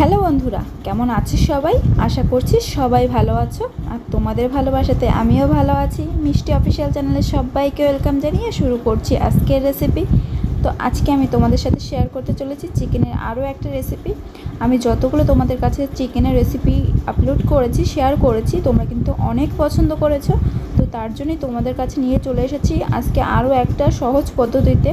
Hello বন্ধুরা, কেমন আছিস সবাই? আশা করছি সবাই ভালো আছো। আর তোমাদের ভালোবাসাতে আমিও ভালো আছি। মিষ্টি অফিসিয়াল চ্যানেলে সবাইকে ওয়েলকাম জানিয়ে শুরু করছি আজকের রেসিপি তো আজকে আমি তোমাদের সাথে শেয়ার করতে চলেছি চিকেনের আরও একটা রেসিপি আমি যতগুলো তোমাদের কাছে চিকেনের রেসিপি আপলোড করেছি শেয়ার করেছি, তোমরা কিন্তু অনেক পছন্দ করেছ। তো তার জন্যই তোমাদের কাছে নিয়ে চলে এসেছি আজকে আরও একটা সহজ পদ্ধতিতে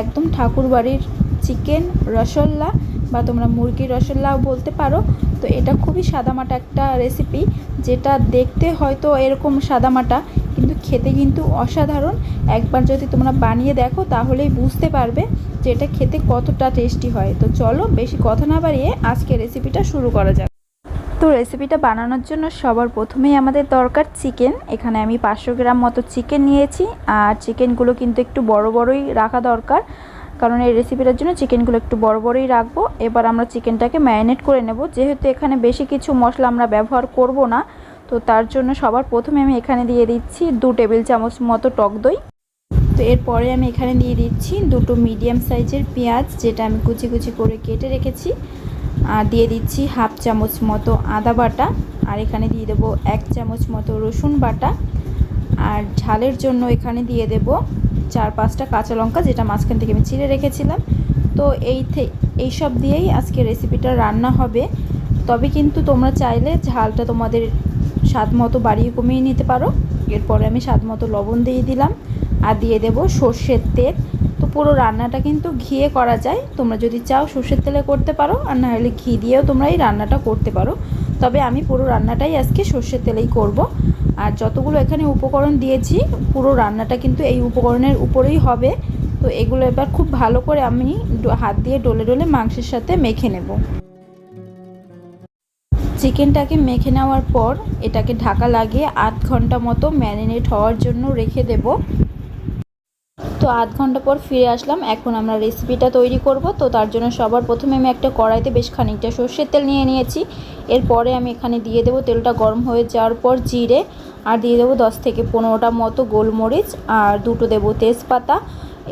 একদম ঠাকুর বাড়ির চিকেন রসল্লা বা তোমরা মুরগির রসগোল্লাও বলতে পারো। তো এটা খুবই সাদামাটা একটা রেসিপি যেটা দেখতে হয়তো এরকম সাদামাটা, কিন্তু খেতে কিন্তু অসাধারণ। একবার যদি তোমরা বানিয়ে দেখো তাহলেই বুঝতে পারবে যে এটা খেতে কতটা টেস্টি হয়। তো চলো বেশি কথা না বাড়িয়ে আজকে রেসিপিটা শুরু করা যাক। তো রেসিপিটা বানানোর জন্য সবার প্রথমেই আমাদের দরকার চিকেন এখানে আমি পাঁচশো গ্রাম মতো চিকেন নিয়েছি, আর চিকেনগুলো কিন্তু একটু বড় বড়ই রাখা দরকার। কারণ এই রেসিপিটার জন্য চিকেনগুলো একটু বড় বড়ই রাখব। এবার আমরা চিকেনটাকে ম্যারিনেট করে নেব। যেহেতু এখানে বেশি কিছু মশলা আমরা ব্যবহার করব না, তো তার জন্য সবার প্রথমে আমি এখানে দিয়ে দিচ্ছি দু টেবিল চামচ মতো টক দই। তো এরপরে আমি এখানে দিয়ে দিচ্ছি দুটো মিডিয়াম সাইজের পেঁয়াজ, যেটা আমি কুচি কুচি করে কেটে রেখেছি। আর দিয়ে দিচ্ছি হাফ চামচ মতো আদা বাটা। আর এখানে দিয়ে দেবো এক চামচ মতো রসুন বাটা। আর ঝালের জন্য এখানে দিয়ে দেব চার পাঁচটা কাঁচা লঙ্কা, যেটা মাঝখান থেকে আমি চিড়ে রেখেছিলাম। তো এই এই সব দিয়েই আজকে রেসিপিটা রান্না হবে। তবে কিন্তু তোমরা চাইলে ঝালটা তোমাদের স্বাদ মতো বাড়িয়ে কমিয়ে নিতে পারো। এরপরে আমি স্বাদ মতো লবণ দিয়ে দিলাম আর দিয়ে দেব সর্ষের তেল। তো পুরো রান্নাটা কিন্তু ঘিয়ে করা যায়। তোমরা যদি চাও সর্ষের তেলে করতে পারো, আর না হলে ঘি দিয়েও তোমরা এই রান্নাটা করতে পারো। তবে আমি পুরো রান্নাটাই আজকে সর্ষের তেলেই করব। আর যতগুলো এখানে উপকরণ দিয়েছি, পুরো রান্নাটা কিন্তু এই উপকরণের উপরেই হবে। তো এগুলো এবার খুব ভালো করে আমি হাত দিয়ে ডলে ডলে মাংসের সাথে মেখে নেব। চিকেনটাকে মেখে নেওয়ার পর এটাকে ঢাকা লাগিয়ে আধ ঘণ্টা মতো ম্যারিনেট হওয়ার জন্য রেখে দেব। তো আধ ঘণ্টা পর ফিরে আসলাম। এখন আমরা রেসিপিটা তৈরি করব। তো তার জন্য সবার প্রথমে আমি একটা কড়াইতে বেশ খানিকটা সর্ষের তেল নিয়ে নিয়েছি। এরপরে আমি এখানে দিয়ে দেবো তেলটা গরম হয়ে যাওয়ার পর জিরে। আর দিয়ে দেবো দশ থেকে পনেরোটা মতো গোলমরিচ। আর দুটো দেবো তেজপাতা।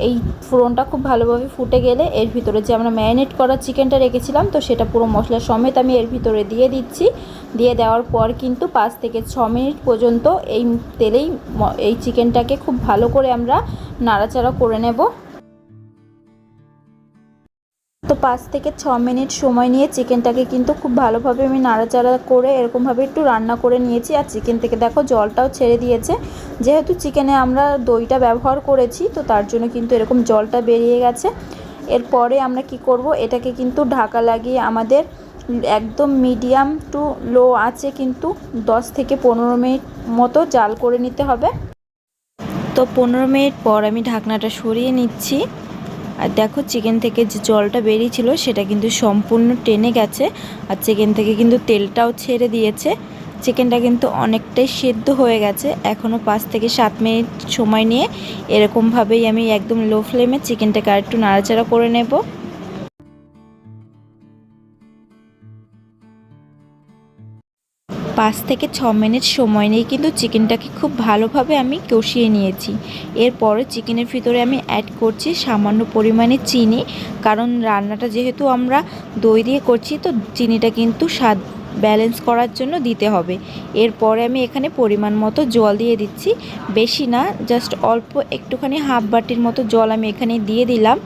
এই ফোড়নটা খুব ভালোভাবে ফুটে গেলে এর ভিতরে যে আমরা ম্যারিনেট করা চিকেনটা রেখেছিলাম, তো সেটা পুরো মশলা সমেত আমি এর ভিতরে দিয়ে দিচ্ছি। দিয়ে দেওয়ার পর কিন্তু পাঁচ থেকে ছ মিনিট পর্যন্ত এই তেলেই এই চিকেনটাকে খুব ভালো করে আমরা নাড়াচাড়া করে নেব। তো পাঁচ থেকে ছ মিনিট সময় নিয়ে চিকেনটাকে কিন্তু খুব ভালোভাবে আমি নাড়াচাড়া করে এরকমভাবে একটু রান্না করে নিয়েছি। আর চিকেন থেকে দেখো জলটাও ছেড়ে দিয়েছে। যেহেতু চিকেনে আমরা দইটা ব্যবহার করেছি, তো তার জন্য কিন্তু এরকম জলটা বেরিয়ে গেছে। এরপরে আমরা কি করব, এটাকে কিন্তু ঢাকা লাগিয়ে আমাদের একদম মিডিয়াম টু লো আছে কিন্তু 10 থেকে পনেরো মিনিট মতো জাল করে নিতে হবে। তো পনেরো মিনিট পর আমি ঢাকনাটা সরিয়ে নিচ্ছি। আর দেখো চিকেন থেকে যে জলটা বেরিয়েছিল, সেটা কিন্তু সম্পূর্ণ টেনে গেছে। আর চিকেন থেকে কিন্তু তেলটাও ছেড়ে দিয়েছে। চিকেনটা কিন্তু অনেকটাই সেদ্ধ হয়ে গেছে। এখনও পাঁচ থেকে সাত মিনিট সময় নিয়ে এরকমভাবেই আমি একদম লো ফ্লেমে চিকেনটাকে আর একটু নাড়াচাড়া করে নেব। পাঁচ থেকে ছ মিনিট সময় নিয়ে কিন্তু চিকেনটাকে খুব ভালোভাবে আমি কষিয়ে নিয়েছি। এরপরে চিকেনের ভিতরে আমি অ্যাড করছি সামান্য পরিমাণে চিনি, কারণ রান্নাটা যেহেতু আমরা দই দিয়ে করছি, তো চিনিটা কিন্তু স্বাদ ব্যালেন্স করার জন্য দিতে হবে। এরপরে আমি এখানে পরিমাণ মতো জল দিয়ে দিচ্ছি। বেশি না জাস্ট অল্প একটুখানি হাফ বাটির মতো জল আমি এখানে দিয়ে দিলাম।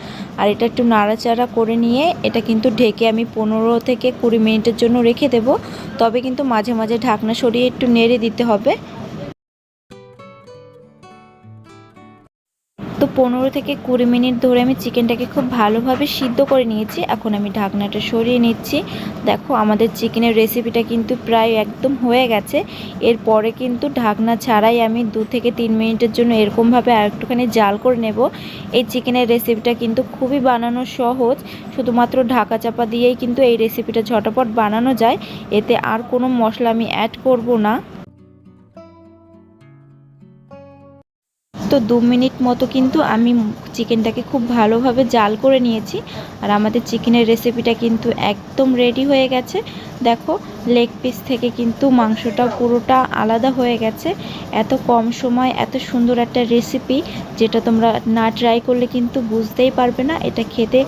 আর এটা একটু নাড়াচাড়া করে নিয়ে এটা কিন্তু ঢেকে আমি পনেরো থেকে কুড়ি মিনিটের জন্য রেখে দেব। তবে কিন্তু মাঝে মাঝে ঢাকনা সরিয়ে একটু নেড়ে দিতে হবে। পনেরো থেকে কুড়ি মিনিট ধরে আমি চিকেনটাকে খুব ভালোভাবে সিদ্ধ করে নিয়েছি। এখন আমি ঢাকনাটা সরিয়ে নিচ্ছি। দেখো, আমাদের চিকেনের রেসিপিটা কিন্তু প্রায় একদম হয়ে গেছে। এরপরে কিন্তু ঢাকনা ছাড়াই আমি দু থেকে তিন মিনিটের জন্য এরকমভাবে আর একটুখানি জাল করে নেব। এই চিকেনের রেসিপিটা কিন্তু খুবই বানানো সহজ। শুধুমাত্র ঢাকা চাপা দিয়েই কিন্তু এই রেসিপিটা ঝটাপট বানানো যায়। এতে আর কোনো মশলা আমি অ্যাড করব না। তো দু মিনিট মতো কিন্তু আমি চিকেনটাকে খুব ভালোভাবে জাল করে নিয়েছি। আর আমাদের চিকেনের রেসিপিটা কিন্তু একদম রেডি হয়ে গেছে। দেখো লেগ পিস থেকে কিন্তু মাংসটা পুরোটা আলাদা হয়ে গেছে। এত কম সময়, এত সুন্দর একটা রেসিপি যেটা তোমরা না ট্রাই করলে কিন্তু বুঝতেই পারবে না। এটা খেতে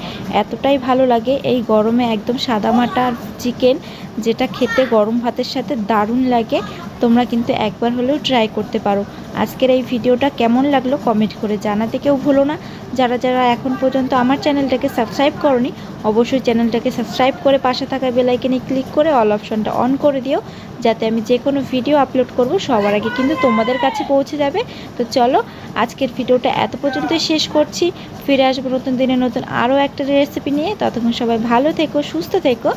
এতটাই ভালো লাগে। এই গরমে একদম সাদামাটা চিকেন যেটা খেতে গরম ভাতের সাথে দারুণ লাগে, তোমরা কিন্তু একবার হলেও ট্রাই করতে পারো। আজকের এই ভিডিওটা কেমন লাগল কমেন্ট করে জানাতে কেউ ভুলো না। যারা যারা এখন পর্যন্ত আমার চ্যানেলটাকে সাবস্ক্রাইব করনি, অবশ্যই চ্যানেলটাকে সাবস্ক্রাইব করে পাশে থাকা বেলাইকেনে ক্লিক করে অল অপশনটা অন করে দিও, যাতে আমি যে কোনো ভিডিও আপলোড করব সবার আগে কিন্তু তোমাদের কাছে পৌঁছে যাবে। তো চলো, আজকের ভিডিওটা এত পর্যন্তই শেষ করছি। ফিরে আসব নতুন দিনে নতুন আরও একটা রেসিপি নিয়ে। ততক্ষণ সবাই ভালো থেকো, সুস্থ থেকো।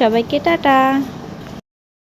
সবাইকে টাটা।